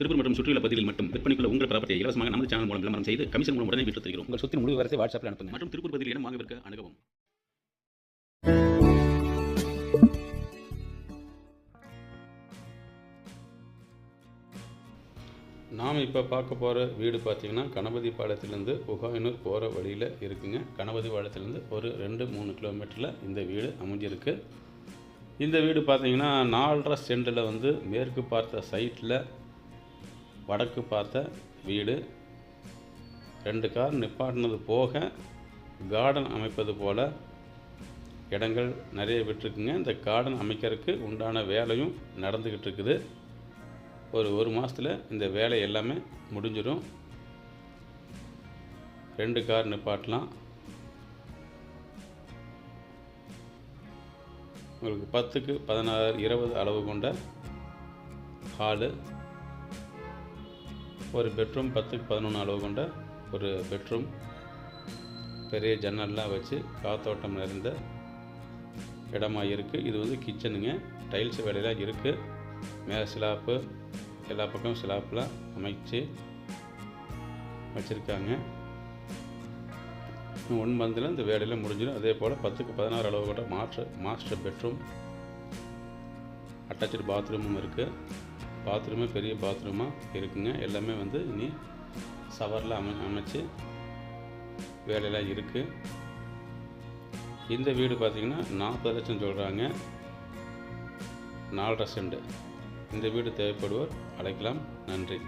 திருப்பூர் மற்றும் சுற்றியுள்ள பகுதிகளில் மட்டும் விற்பனைக்குள்ள உங்கள் ப்ராப்பர்ட்டியை இலவசமாக நமது சேனல் மூலம் விளம்பரம் செய்து கமிஷன் மூலம் உடனே விற்று தருகிறோம். உங்கள் சொத்தின் முழு விவரத்தை வாட்ஸ்அப்பில் அனுப்புங்க மற்றும் திருப்பூர் பகுதியில் இடம் வாங்க விற்க அணுகவும். நாம் இப்போ பார்க்க போகிற வீடு பார்த்தீங்கன்னா கணபதி பாளையத்துலேருந்து உகாயனூர் போகிற வழியில் இருக்குங்க. கணபதி பாளையத்துலேருந்து ஒரு ரெண்டு மூணு கிலோமீட்டரில் இந்த வீடு அமைஞ்சிருக்கு. இந்த வீடு பார்த்தீங்கன்னா நாலரை சென்டில் வந்து மேற்கு பார்த்த சைட்டில் வடக்கு பார்த்த வீடு ரெண்டு கார் நிப்பாட்டினது போக கார்டன் அமைப்பது போல் இடங்கள் நிறைய விட்டுருக்குங்க. இந்த கார்டன் அமைக்கிறதுக்கு உண்டான வேலையும் நடந்துக்கிட்டு இருக்குது. ஒரு ஒரு மாதத்தில் இந்த வேலை எல்லாமே முடிஞ்சிடும். ரெண்டு கார் நிப்பாட்டலாம். உங்களுக்கு பத்துக்கு பதினாறு இருபது அளவு கொண்ட ஹாலு ஒரு பெட்ரூம் பத்துக்கு பதினொன்று அளவு கொண்ட ஒரு பெட்ரூம். பெரிய ஜன்னல்லாம் வச்சு காத்தோட்டம் நிறைந்த இடமா இருக்குது இது வந்து கிச்சனுங்க. டைல்ஸ் வேலையெல்லாம் இருக்குது மேலே சிலாப்பு எல்லா பக்கம் சிலாப்லாம் அமைச்சு வச்சுருக்காங்க. ஒன் மந்தில் இந்த வேலையெல்லாம் முடிஞ்சிடும். அதே போல் பத்துக்கு பதினாறு அளவு கொண்ட மாஸ்டர் மாஸ்டர் பெட்ரூம். அட்டாச்சு பாத்ரூமும் இருக்குது பாத்ரூமே பெரிய பாத்ரூமாக இருக்குங்க. எல்லாமே வந்து இனி சவரில் அமை அமைச்சு வேலையெல்லாம் இருக்குது இந்த வீடு பார்த்திங்கன்னா நாற்பது லட்சம் சொல்கிறாங்க நாலரை செண்டு இந்த வீடு தேவைப்படுவோர் அழைக்கலாம் நன்றி.